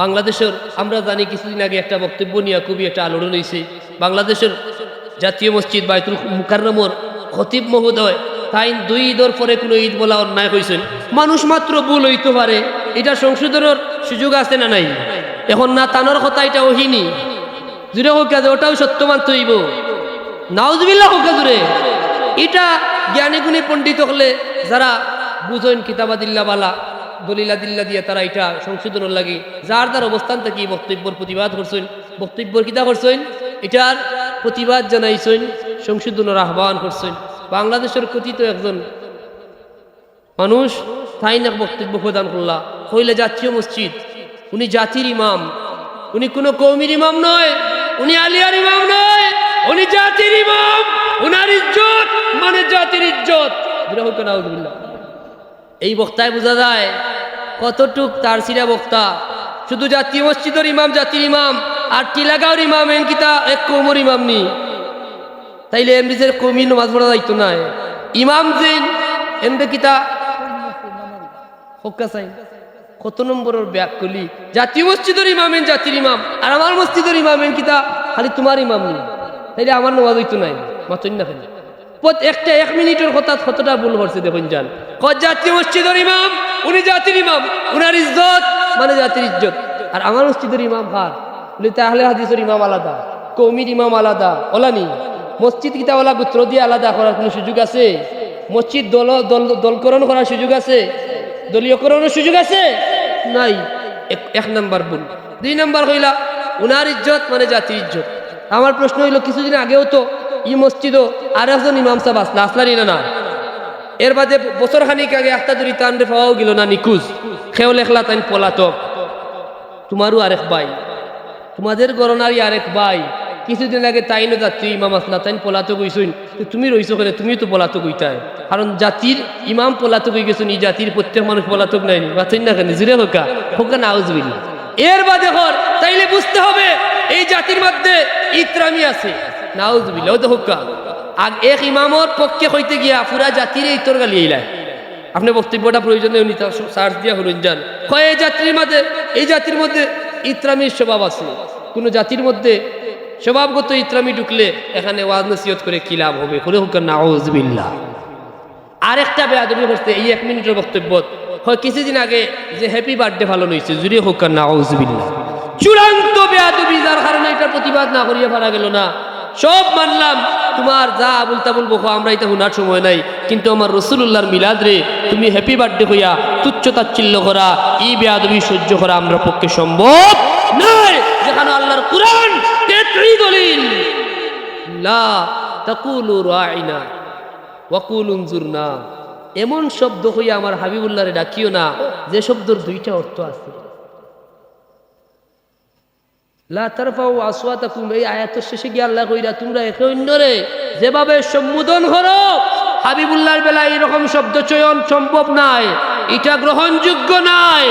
বাংলাদেশের, আমরা জানি কিছুদিন আগে একটা বক্তব্য নিয়ে খুবই একটা আলোড়ন হয়েছে। বাংলাদেশের জাতীয় মসজিদ বাইতুল মুকাররমর খতিব মহোদয় তাই দুই ঈদর পরে কোনো ঈদ বলা অন্যায় হয়েছেন। মানুষ মাত্র ভুল হইতে পারে, এটা সংশোধনের সুযোগ আছে না নাই? এখন না তানোর কথা এটা ওহিনী। জুড়ে হোক কাজে, ওটাও সত্য মানতে হইব। নাউজবিল্লা হোক জুড়ে এটা জ্ঞানী গুণী পণ্ডিত হলে যারা বুঝেন কিতাবাদিল্লা বালা দলিলা দিল্লা দিয়ে তারা এটা সংশোধনের লাগে। যার যার অবস্থান থেকে বক্তব্যর প্রতিবাদ করছেন, বক্তব্যর কিতা করছেন? এটার প্রতিবাদ জানাইছেন, সংশোধনের আহ্বান করছেন। বাংলাদেশের কথিত একজন মানুষ তাই না বক্তব্য প্রদান করলা। হইলে জাতীয় মসজিদ, উনি জাতির ইমাম। উনি কোনো কৌমির ইমাম নয়, উনি আলিয়ার ইমাম নয়, উনি জাতির ইমাম, উনার ইজ্জত মানে জাতির ইজ্জত। এই বক্তায় বোঝা যায় কতটুক তার সিরা বক্তা? শুধু জাতীয় মসজিদের ইমাম, জাতির ইমাম, আর টিলাগাঁওর ইমাম এন কিতা এক কৌমর ইমাম নি তাইলে এমডিসের কমি নমাজ পড়া যাইতো না ইমাম যেন এমডে কিতা হক্কা কত নম্বরের ব্যাগ কলি? জাতীয় মসজিদের ইমামেন জাতির ইমাম, আর আমার মসজিদের ইমামেন কিতা খালি তোমার ইমাম নি তাইলে আমার নমাজ হইতো নাই মাতই না ফেলে একটা এক মিনিটের কথা কতটা ভুল করছে দেখুন কত জাতীয় মসজিদের ইমাম? উনি জাতির ইমাম, উনার ইজ্জত মানে জাতির ইজ্জত। আর আমার মসজিদের ইমাম হার বলে তাহলে হাদিসের ইমাম আলাদা, কৌমির ইমাম আলাদা ওলানি মসজিদ কিতাওয়ালা গোত্র দিয়ে আলাদা করার কোনো সুযোগ আছে? মসজিদ দল দল, দলকরণ করার সুযোগ আছে? দলীয়করণের সুযোগ আছে? নাই। এক- এক নাম্বার ভুল। দুই নাম্বার হইলা, উনার ইজ্জত মানে জাতির ইজ্জত। আমার প্রশ্ন হইল, কিছুদিন আগেও তো ই মসজিদও আর একজন ইমাম সাহেব আসলা আসলানি না না? এর বাদে বছর খানিক আগে তান রে পাওয়াও গেল না নিকুজ খেও লেখলা তাইন পলাতক। তোমারও আরেক ভাই। তোমাদের গণনারই আরেক ভাই। কিছুদিন আগে তাইনও জাতীয় ইমাম আসলা, তাইন পলাতক হইছইন তুমি রইছো কেন? তুমি তো পলাতক হইতাই। কারণ জাতির ইমাম পলাতক হয়ে গেছেন, এই জাতির প্রত্যেক মানুষ পলাতক নাইনি বাঁচাই না কেন? জুড়ে হোকা হোকা না এর বাদে হর, তাইলে বুঝতে হবে, এই জাতির মধ্যে ইত্রামি আছে। নাউজবিল ও তো হোকা আগ এক ইমামর পক্ষে হইতে গিয়া পুরা জাতির ইতর গালি এইলায় আপনি বক্তব্যটা প্রয়োজনে উনি তার সার্চ দিয়া হলেন যান। হয় এই জাতির মধ্যে এই জাতির মধ্যে ইত্রামির স্বভাব আছে। কোনো জাতির মধ্যে স্বভাবগত ইত্রামি ঢুকলে এখানে ওয়াজ নসিহত করে কি লাভ হবে? করে হোক নাউজবিল্লাহ। আরেকটা বেয়াদবি করতে এই এক মিনিটের বক্তব্য। হয় কিছুদিন আগে যে হ্যাপি বার্থডে ভালো হয়েছে, জুড়ে হোক নাউজবিল্লাহ। চূড়ান্ত বেয়াদবি যার কারণে এটা প্রতিবাদ না করিয়া পারা গেল না। সব মানলাম। তোমার যা আবুল তাবুল বকো আমরা এটা শোনার সময় নাই। কিন্তু আমার রসুল্লাহর মিলাদ রে, তুমি হ্যাপি বার্থডে হইয়া তুচ্ছ তাচ্ছিল্য করা, এই বেয়াদবি সহ্য করা আমরা পক্ষে সম্ভব নয়। যেখানে আল্লাহর কোরআন দলিল। এমন শব্দ হইয়া আমার হাবিবুল্লাহরে ডাকিও না, যে শব্দর দুইটা অর্থ আছে। এই শেষে কইরা অন্যরে যেভাবে সম্বোধন বেলায় এরকম শব্দ চয়ন সম্ভব নাই এটা গ্রহণযোগ্য নাই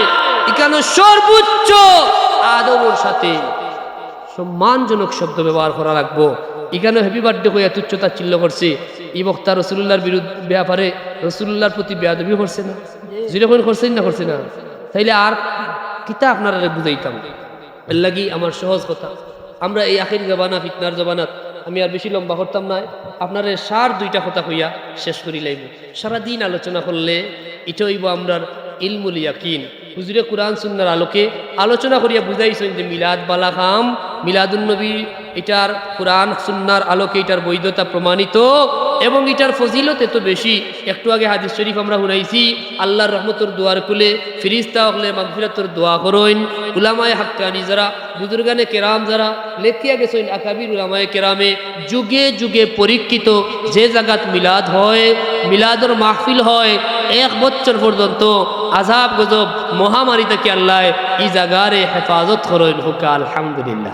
এখানে সর্বোচ্চ সাথে সম্মানজনক শব্দ ব্যবহার করা লাগবো। এখানে হ্যাপি বার্থডে হইয়া তুচ্ছতা চিল্ল করছে। এই বক্তা রসুল্লাহর বিরুদ্ধে ব্যাপারে রসুল্লাহর প্রতি বেয়াদবি করছে না? যেরকম করছেন না করছে না। তাইলে আর কিতা আপনারা বুঝাইতাম? লাগি আমার সহজ কথা। আমরা এই আখির জবানা, ফিতনার জবানাত আমি আর বেশি লম্বা করতাম না। আপনার সার দুইটা কথা হইয়া শেষ করি লাইব সারাদিন আলোচনা করলে এটা হইব আমরার ইলমুল ইয়াকিন। হুজুরে কোরআন সুন্নার আলোকে আলোচনা করিয়া বুঝাইছেন যে মিলাদ বালা খাম মিলাদুন্নবী এটার কোরআন সুন্নার আলোকে এটার বৈধতা প্রমাণিত এবং এটার ফজিলত এত বেশি। একটু আগে হাদিস শরীফ আমরা শুনাইছি, আল্লাহর রহমতর দোয়ার কুলে ফিরিস্তা হলে মাগফিরাতর দোয়া করইন উলামায় হাক্কানি যারা, বুজুর্গানে কেরাম যারা, লেখিয়া গেছেন আকাবির উলামায় কেরামে, যুগে যুগে পরীক্ষিত যে জায়গাত মিলাদ হয়, মিলাদর মাহফিল হয় এক বছর পর্যন্ত আজাব গজব মহামারী থেকে আল্লাহ ই জাগারে হেফাজত করইন হুকা, আলহামদুলিল্লাহ।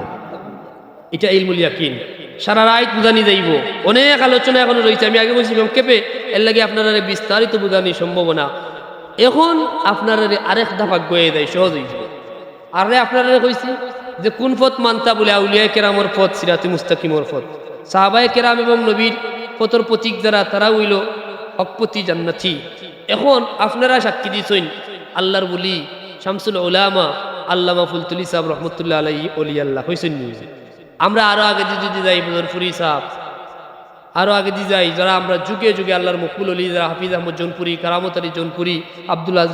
এটা ইলমুল ইয়াকিন। সারা রাত বুঝানি যাইব। অনেক আলোচনা এখনও রয়েছে। আমি আগে বলছিলাম কেপে এর লাগে আপনারা বিস্তারিত বুঝানি সম্ভাবনা। এখন আপনারা আরেক ধাপা গয়ে দেয়, সহজ হয়ে যাবে আরে আপনারা কইছি যে, কোন পথ মানতা বলে আউলিয়া কেরামর পথ, সিরাতি মুস্তাকিমর পথ। সাহাবায় কেরাম এবং নবীর পথর প্রতীক যারা, তারা হইল হকপতি জান্নাতি। এখন আপনারা সাক্ষী দিছেন আল্লাহর বলি শামসুল ওলামা আল্লামা ফুলতুলি সাহেব রহমতুল্লাহ আলাই অলি আল্লাহ হয়েছেন? আমরা আরও আগে দিয়ে যদি যাই বদরপুরি সাহেব, আরও আগে দিয়ে যাই, যারা আমরা যুগে যুগে আল্লাহর মকুল অলি, যারা হাফিজ আহমদ জৌনপুরি, কারামত আলী জৌনপুরি আবদুল্লাহ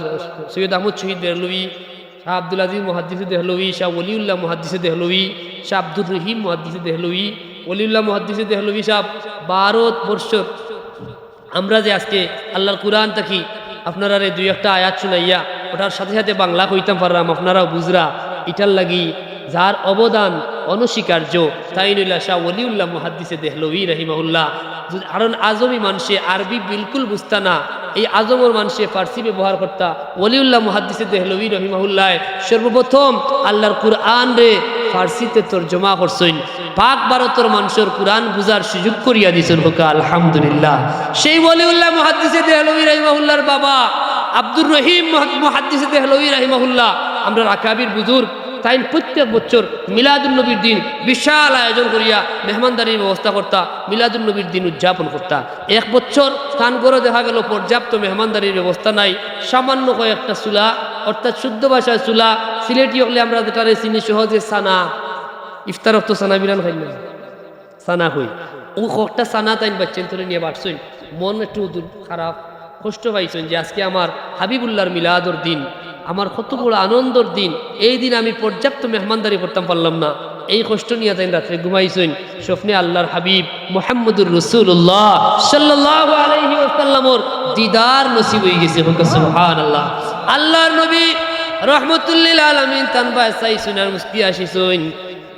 সৈয়দ আহমদ শহীদ দেহলুই শাহ আব্দুল আজিজ মহাদ্দিসে দেহলুই শাহ অলিউল্লাহ মহাদ্দিসে দেহলুই শাহ আব্দুর রহিম মহাদ্দিসে দেহলুই অলিউল্লাহ মহাদ্দিসে দেহলুই সাহেব বারো বৎসর আমরা যে আজকে আল্লাহর কোরআন থাকি, আপনারা রে দুই একটা আয়াত শুনাইয়া, ওটার সাথে সাথে বাংলা কইতাম পারলাম আপনারাও বুঝরা, ইটার লাগি যার অবদান অনস্বীকার্য, তাই নইলা শাহ ওলিউল্লাহ মহাদ্দিসে দেহলভি রহিমাহুল্লাহ। কারণ আজমি মানুষে আরবি বিলকুল বুঝতা না, এই আজমর মানুষে ফার্সি ব্যবহার করতা ওলিউল্লাহ মহাদ্দিসে দেহলভি রহিমাহুল্লাহ, সর্বপ্রথম আল্লাহর কুরআন রে ফার্সিতে তর্জমা করছেন। পাক ভারতের মানুষের কোরআন বুঝার সুযোগ করিয়া দিছেন হোকা, আলহামদুলিল্লাহ। সেই ওলিউল্লাহ মহাদ্দিসে দেহলভি রহিমাহুল্লাহর বাবা আব্দুর রহিম মহাদ্দিসে দেহলভি রহিমাহুল্লাহ। আমরা রাকাবির বুজুর্গ। তাই প্রত্যেক বছর মিলাদুলনবীর দিন বিশাল আয়োজন করিয়া মেহমানদারির ব্যবস্থা করতা মিলাদুলনবীর দিন উদযাপন করতা। এক বছর স্থান করে দেখা গেল, পর্যাপ্ত মেহমানদারির ব্যবস্থা নাই। সামান্য কয়েকটা চুলা, অর্থাৎ শুদ্ধ ভাষায় চুলা সিলেটি হলে আমরা যেটা চিনি সহজে সানা। ইফতার তো সানা বিরান খাই না। সানা হই। ও কটা সানা তাইন বাচ্চেন তোরে নিয়ে বাড়ছইন মন একটু খারাপ। কষ্ট পাইছেন যে আজকে আমার হাবিবুল্লাহর মিলাদর দিন। আমার কত বড় আনন্দর দিন। এই দিন আমি পর্যাপ্ত মেহমানদারি করতাম, পারলাম না। এই কষ্ট নিয়ে তাই রাত্রে ঘুমাইছেন। স্বপ্নে আল্লাহর হাবিব মোহাম্মদুর রসুল্লাহ সাল্লাহ আলহি দিদার নসিব হয়ে গেছে। আল্লাহর নবী রহমতুল্লিল আলমিন তানবা সাই সুনার মুস্তি আসিছেন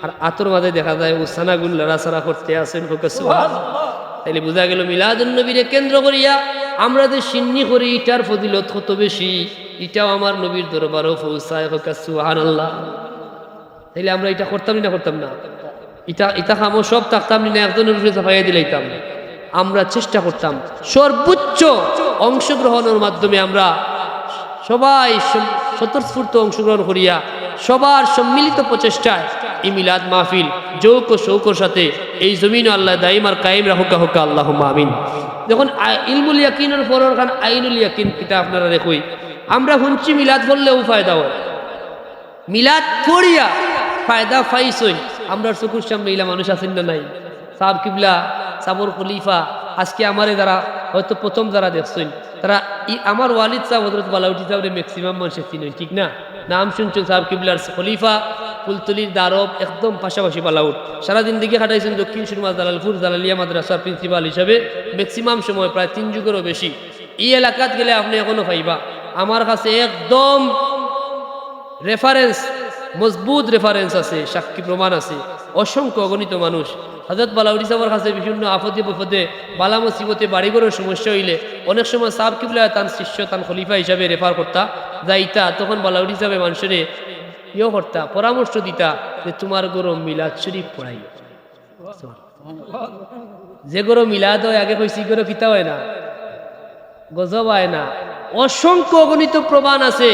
আর আতর মাঝে দেখা যায় উসানাগুল লড়াচড়া করতে আসেন তাইলে বোঝা গেল মিলাদুল নবীরে কেন্দ্র করিয়া আমরা যে সিন্নি করি, ইটার ফজিলত কত বেশি? এটাও আমার নবীর দরবারও পৌঁছায় হোক সুহান আল্লাহ তাইলে আমরা এটা করতাম না করতাম না? এটা এটা খামো, সব থাকতাম না? একজনের উপরে চাপাইয়া দিলাইতাম। আমরা চেষ্টা করতাম সর্বোচ্চ অংশগ্রহণের মাধ্যমে আমরা সবাই স্বতঃস্ফূর্ত অংশগ্রহণ করিয়া সবার সম্মিলিত প্রচেষ্টায় এই মিলাদ মাহফিল যৌক শৌকর সাথে এই জমিন আল্লাহ দাইম আর কায়েম রাহুকা হুকা আল্লাহ আমিন। যখন ইলমুল ইয়াকিনের পরের খান আইনুল ইয়াকিন কিতা আপনারা দেখুই আমরা শুনছি মিলাদ পড়লেও ফায়দা হয়। মিলাদ পড়িয়া ফায়দা পাইছই। আমরা চকুর সামনে ইলা মানুষ আছেন না নাই? সাব কিবলা, সাবর খলিফা আজকে আমারে যারা হয়তো প্রথম যারা দেখছেন, তারা আমার ওয়ালিদ সাহেব হজরত বালাউটি সাহেবের ম্যাক্সিমাম মানুষের চিনেন, ঠিক না? নাম শুনছেন সাহেব কিবলার খলিফা, ফুলতলির দারব, একদম পাশাপাশি বালাউট সারাদিন দিকে খাটাইছেন দক্ষিণ সুরমা জালালপুর জালালিয়া মাদ্রাসার প্রিন্সিপাল হিসাবে ম্যাক্সিমাম সময় প্রায় তিন যুগেরও বেশি। এই এলাকাত গেলে আপনি এখনও পাইবা। আমার কাছে একদম রেফারেন্স মজবুত রেফারেন্স আছে, সাক্ষী প্রমাণ আছে। অসংখ্য অগণিত মানুষ হজরত বালাউরি সাহেবের কাছে বিভিন্ন আপদে বিপদে বালা মুসিবতে, বাড়িঘরের সমস্যা হইলে অনেক সময় সাব কিবলা তান শিষ্য, তান খলিফা হিসাবে রেফার করতা, যাইতা, তখন বালাউরি সাহেবে মানুষের ইয়ে করতা, পরামর্শ দিতা যে তোমার গরম মিলাদ শরীফ পড়াই। যে গরো মিলাদ হয়, আগে কইসি গরো কিতা হয় না, গজব হয় না। অসংখ্য অগণিত প্রমাণ আছে,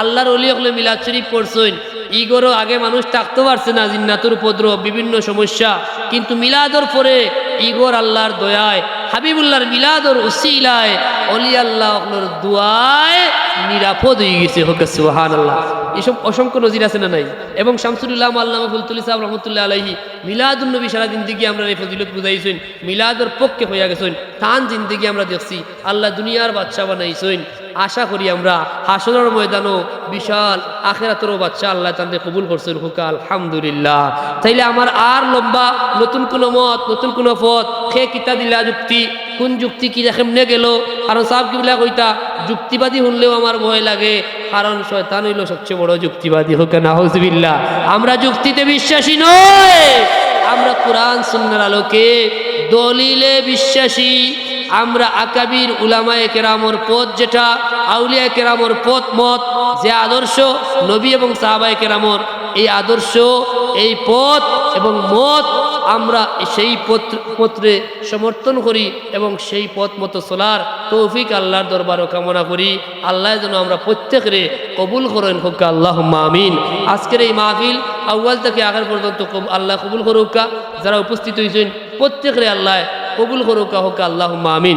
আল্লাহর অলি হলে মিলাদ শরীফ পড়ছেন ইগরও আগে মানুষ থাকতে পারছে না, জিন্নাতুর উপদ্রব, বিভিন্ন সমস্যা। কিন্তু মিলাদর পরে ইগর আল্লাহর দয়ায়, হাবিবুল্লাহর মিলাদর উসিলায় অলি আল্লাহ দোয়ায় নিরাপদ হয়ে গেছে হোক সুহান আল্লাহ এসব অসংখ্য নজির আছে না নাই? এবং শামসুল্লাহ আল্লাহ ফুলতুলি সাহেব রহমতুল্লাহ আলহি মিলাদুল নবী সারা জিন্দিগি আমরা এই ফজিলত বুঝাইছেন, মিলাদর পক্ষে হইয়া গেছেন, তান জিন্দিগি আমরা দেখছি, আল্লাহ দুনিয়ার বাচ্চা বানাইছেন। আশা করি আমরা হাসনের ময়দানও বিশাল আখেরাতেরও বাচ্চা আল্লাহ তাদের কবুল করছেন। হুকা, আলহামদুলিল্লাহ। তাইলে আমার আর লম্বা নতুন কোনো মত, নতুন কোনো পথ, খে কিতা দিলা যুক্তি, কোন যুক্তি কি কেমনে গেল? কারণ সাহেব কিবলা কইতা, যুক্তিবাদী শুনলেও আমার ভয় লাগে। কারণ শয়তান হইল সবচেয়ে বড় যুক্তিবাদী, হোক না হজবিল্লা আমরা যুক্তিতে বিশ্বাসী নয় আমরা কোরআন সুন্নার আলোকে দলিলে বিশ্বাসী। আমরা আকাবির উলামায়ে কেরামর পথ যেটা, আউলিয়া কেরামর পথ মত, যে আদর্শ নবী এবং সাহাবায়ে কেরামর, এই আদর্শ, এই পথ এবং মত আমরা সেই পত্র- সমর্থন করি এবং সেই পথ মতো চলার তৌফিক আল্লাহর দরবারও কামনা করি। আল্লাহ যেন আমরা প্রত্যেকরে কবুল করেন, হোক আল্লাহ মামিন আজকের এই মাহফিল আউ্বাল থেকে আগের পর্যন্ত আল্লাহ কবুল করুকা। যারা উপস্থিত হয়েছেন প্রত্যেকরে আল্লাহ কবুল করুকা, হোক আল্লাহ আমিন।